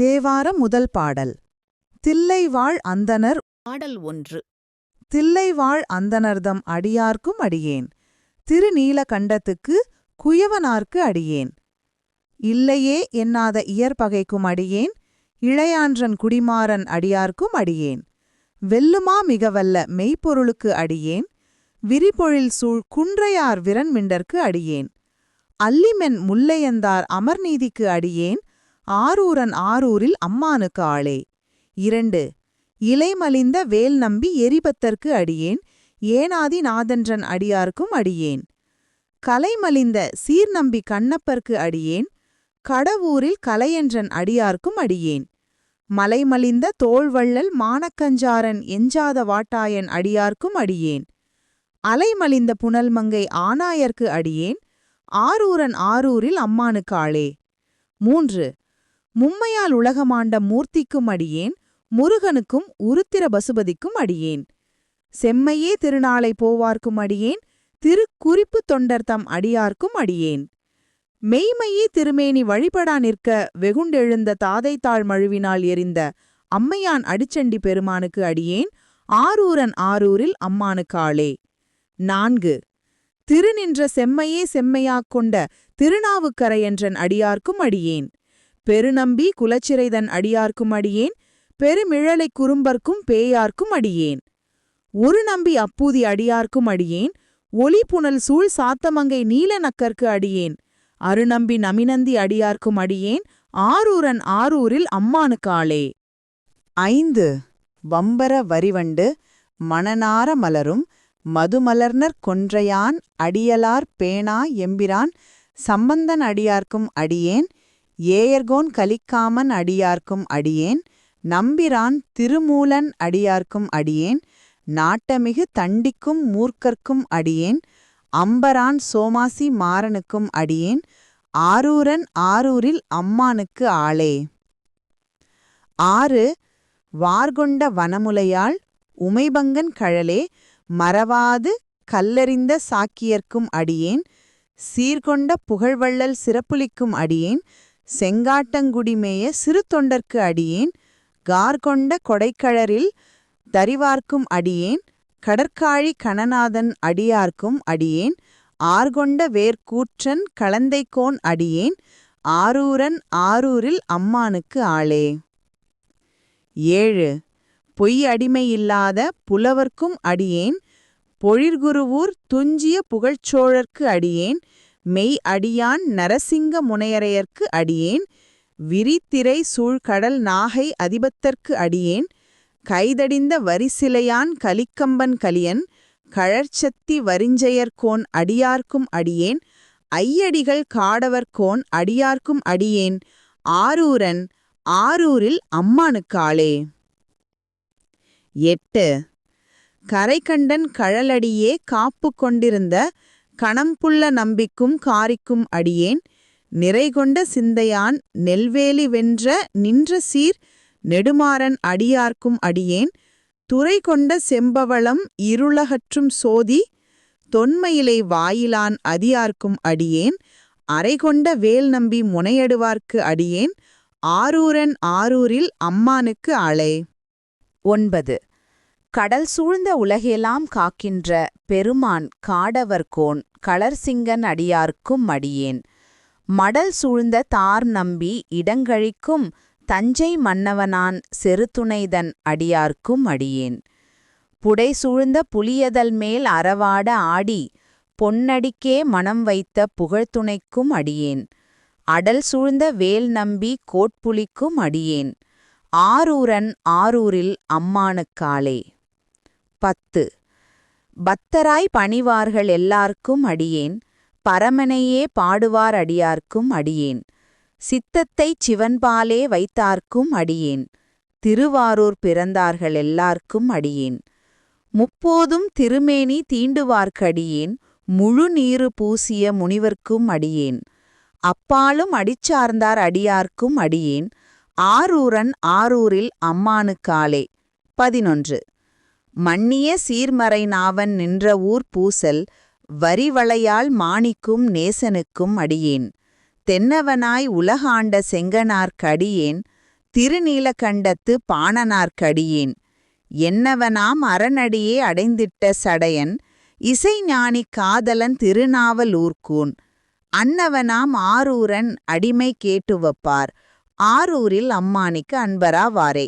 தேவார முதல் பாடல். தில்லைவாழ் அந்தணர் பாடல் ஒன்று. தில்லைவாழ் அந்தணர்தம் அடியார்க்கும் அடியேன். திருநீலகண்டத்துக்கு குயவனார்க்கு அடியேன். இல்லையே என்னாத இயற்பகைக்கும் அடியேன். இளையான்றன் குடிமாறன் அடியார்க்கும் அடியேன். வெல்லுமா மிகவல்ல மெய்ப்பொருளுக்கு அடியேன். விரிபொழில் சூழ் குன்றையார் விரன்மிண்டற்கு அடியேன். அல்லிமென் முல்லையந்தார் அமர்நீதிக்கு அடியேன். ஆரூரன் ஆரூரில் அம்மானுக்கு ஆளே. இரண்டு இலைமலிந்த வேல் நம்பி எரிபத்தற்கு அடியேன் ஏனாதி நாதன்றன் அடியார்க்கும் அடியேன். கலைமலிந்த சீர்நம்பி கண்ணப்பர்க்கு அடியேன் கடவூரில் கலையன்றன் அடியார்க்கும் அடியேன். மலைமலிந்த தோள்வள்ளல் மானக்கஞ்சாரன் எஞ்சாத வாட்டாயன் அடியார்க்கும் அடியேன். அலைமலிந்த புனல்மங்கை ஆனாயர்க்கு அடியேன் ஆரூரன் ஆரூரில் அம்மானுக்காளே மூன்று மும்மையால் உலகமாண்ட மூர்த்திக்கும் அடியேன் முருகனுக்கும் உருத்திர பசுபதிக்கும் அடியேன். செம்மையே திருநாளை போவார்க்கும் அடியேன் திருக்குறிப்பு தொண்டர் தம் அடியார்க்கும் அடியேன். மெய்மையே திருமேனி வழிபடா நிற்க வெகுண்டெழுந்த தாதைத்தாள் மழுவினால் எரிந்த அம்மையான் அடிச்சண்டி பெருமானுக்கு அடியேன் ஆரூரன் ஆரூரில் அம்மானுக்காளே நான்கு. திருநின்ற செம்மையே செம்மையாக் கொண்ட திருநாவுக்கரையன்றன் அடியார்க்கும் அடியேன். பெருநம்பி குலச்சிறைதன் அடியார்க்கும் அடியேன் பெருமிழலைக் குறும்பர்க்கும் பேயார்க்கும் அடியேன். ஒரு நம்பி அப்பூதி அடியார்க்கும் அடியேன் ஒளி புனல் சூழ் சாத்தமங்கை நீல நக்கர்க்கு அடியேன் அருநம்பி நமினந்தி அடியார்க்கும் அடியேன் ஆரூரன் ஆரூரில் அம்மானுக்காளே ஐந்து. வம்பர வரிவண்டு மணனார மலரும் மதுமலர்னர் கொன்றையான் அடியலார் பேணா எம்பிரான் சம்பந்தன் அடியார்க்கும் அடியேன் ஏயர்கோன் கலிக்காமன் அடியார்க்கும் அடியேன் நம்பிரான் திருமூலன் அடியார்க்கும் அடியேன் நாட்டமிகு தண்டிக்கும் மூர்க்கர்க்கும் அடியேன் அம்பரான் சோமாசி மாறனுக்கும் அடியேன் ஆரூரன் ஆரூரில் அம்மானுக்கு ஆளே. ஆறு வார்கொண்ட வனமுலையாள் உமைபங்கன் கழலே மறவாது கல்லறிந்த சாக்கியர்க்கும் அடியேன் சீர்கொண்ட புகழ்வள்ளல் சிறப்புலிக்கும் அடியேன் செங்காட்டங்குடிமேய சிறு தொண்டர்க்கு அடியேன். கார்கொண்ட கொடைக்கழரில் தரிவார்க்கும் அடியேன். கடற்காழி கணநாதன் அடியார்க்கும் அடியேன். ஆர்கொண்ட வேர்க்கூற்றன் கலந்தைக்கோன் அடியேன். ஆரூரன் ஆரூரில் அம்மானுக்கு ஆளே. ஏழு. பொய் அடிமையில்லாத புலவர்க்கும் அடியேன். பொழிர்குருவூர் துஞ்சிய புகழ்ச்சோழர்க்கு அடியேன். மெய் அடியான் நரசிங்க முனையரையர்க்கு அடியேன் விரித்திரை சூழ்கடல் நாகை அதிபத்தர்க்கு அடியேன் கைதடிந்த வரிசிலையான் கலிக்கம்பன் கலியன் கழற்சத்தி வரிஞ்சையர்கோன் அடியார்க்கும் அடியேன் ஐயடிகள் காடவர்கோன் அடியார்க்கும் அடியேன் ஆரூரன் ஆரூரில் அம்மானுக்காளே எட்டு. கரைகண்டன் கழலடியே காப்பு கொண்டிருந்த கணம்புள்ள நம்பிக்கும் காரிக்கும் அடியேன். நிறைகொண்ட சிந்தையான் நெல்வேலி வென்ற நின்ற சீர் நெடுமாறன் அடியார்க்கும் அடியேன். துறை கொண்ட செம்பவளம் இருளகற்றும் சோதி தொன்மையிலை வாயிலான் அதியார்க்கும் அடியேன். அரைகொண்ட வேல் நம்பி முனையடுவார்க்கு அடியேன். ஆரூரன் ஆரூரில் அம்மானுக்கு அலை ஒன்பது. கடல் சூழ்ந்த உலகெல்லாம் காக்கின்ற பெருமான் காடவர்கோன் களர்சிங்கன் அடியார்க்கும் அடியேன் மடல் சூழ்ந்த தார் நம்பி இடங்கழிக்கும் தஞ்சை மன்னவனான் செருத்துணைதன் அடியார்க்கும் அடியேன் புடை சூழ்ந்த புலியதல் மேல் அறவாட ஆடி பொன்னடிக்கே மனம் வைத்த புகழ்துணைக்கும் அடியேன். அடல் சூழ்ந்த வேல் நம்பி கோட்புலிக்கும் அடியேன். ஆரூரன் ஆரூரில் அம்மானுக்காலே பத்து. பத்தராய் பணிவார்கள் எல்லார்க்கும் அடியேன். பரமனையே பாடுவார் அடியார்க்கும் அடியேன். சித்தத்தைச் சிவன்பாலே வைத்தார்க்கும் அடியேன். திருவாரூர் பிறந்தார்கள் எல்லார்க்கும் அடியேன். முப்போதும் திருமேனி தீண்டுவார்க்கடியேன் முழு நீரு பூசிய முனிவர்க்கும் அடியேன். அப்பாலும் அடிச்சார்ந்தார் அடியார்க்கும் அடியேன். ஆரூரன் ஆரூரில் அம்மானுக்காலே. பதினொன்று. மன்னிய சீர்மறைநாவன் நின்ற ஊர் பூசல் வரிவளையால் மாணிக்கும் நேசனுக்கும் அடியேன். தென்னவனாய் உலகாண்ட செங்கனார்க்கடியேன் திருநீலகண்டத்து பாணனார்க்கடியேன் என்னவனாம் அரணடியே அடைந்திட்ட சடையன். இசைஞானி காதலன் திருநாவலூர்கூன் அன்னவனாம் ஆரூரன் அடிமை கேட்டுவப்பார் ஆரூரில் அம்மானிக்கு அன்பரா வாரே.